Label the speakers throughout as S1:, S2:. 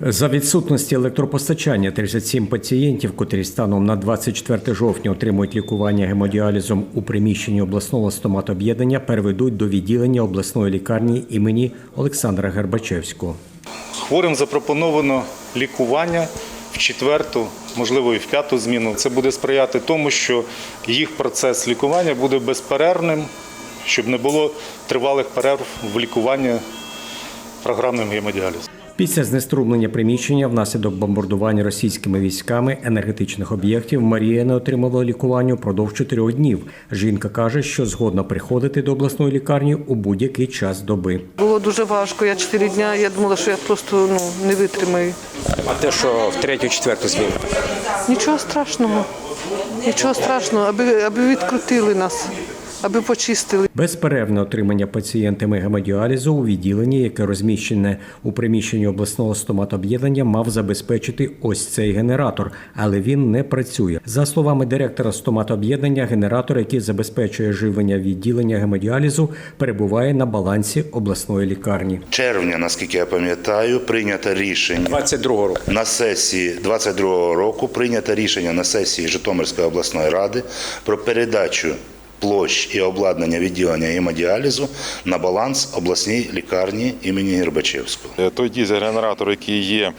S1: За відсутності електропостачання 37 пацієнтів, котрі станом на 24 жовтня отримують лікування гемодіалізом у приміщенні обласного стоматоб'єднання, переведуть до відділення обласної лікарні імені Олександра Гербачевського.
S2: Хворим запропоновано лікування в четверту, можливо, і в п'яту зміну. Це буде сприяти тому, що їх процес лікування буде безперервним, щоб не було тривалих перерв в лікуванні програмним гемодіалізом.
S1: Після знеструмлення приміщення внаслідок бомбардування російськими військами енергетичних об'єктів Марія не отримала лікування впродовж чотирьох днів. Жінка каже, що згодна приходити до обласної лікарні у будь-який час доби.
S3: Було дуже важко. Я чотири дні, я думала, що я просто ну, не витримаю.
S4: А те, що в третю, четверту зміну.
S3: Нічого страшного. Нічого страшного, аби, аби відкрутили нас, аби почистили.
S1: Безперервне отримання пацієнтами гемодіалізу у відділенні, яке розміщене у приміщенні обласного стоматоб'єднання, мав забезпечити ось цей генератор, але він не працює. За словами директора стоматоб'єднання, генератор, який забезпечує живлення відділення гемодіалізу, перебуває на балансі обласної лікарні.
S5: червня, наскільки я пам'ятаю, прийнято рішення
S4: 22 року.
S5: на сесії 22 року. Прийнято рішення на сесії Житомирської обласної ради про передачу площ і обладнання відділення гемодіалізу на баланс обласній лікарні імені Гербачевського.
S6: Е, Той дізель-генератор, який є,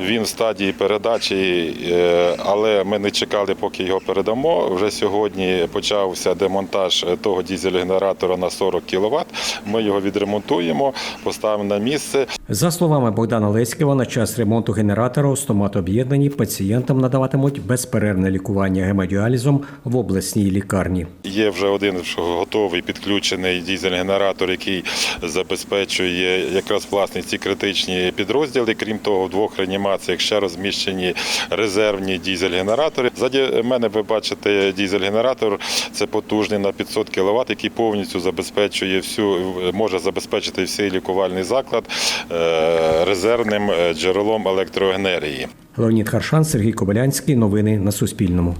S6: він в стадії передачі, е, але ми не чекали, поки його передамо. Вже сьогодні почався демонтаж е, того дізель-генератора на 40 кВт. Ми його відремонтуємо, поставимо на місце.
S1: За словами Богдана Леськова, на час ремонту генератора у стоматоб'єднанні пацієнтам надаватимуть безперервне лікування гемодіалізом в обласній лікарні.
S6: Є вже один готовий підключений дізель-генератор, який забезпечує якраз власне ці критичні підрозділи. Крім того, в двох реанімаціях ще розміщені резервні дізель-генератори. Ззаді мене ви бачите дізель-генератор. Це потужний на 500 кВт, який повністю забезпечує всю, може забезпечити всій лікувальний заклад е, резервним е, джерелом електроенергії.
S1: Леонід Харшан, Сергій Кобилянський. Новини на Суспільному.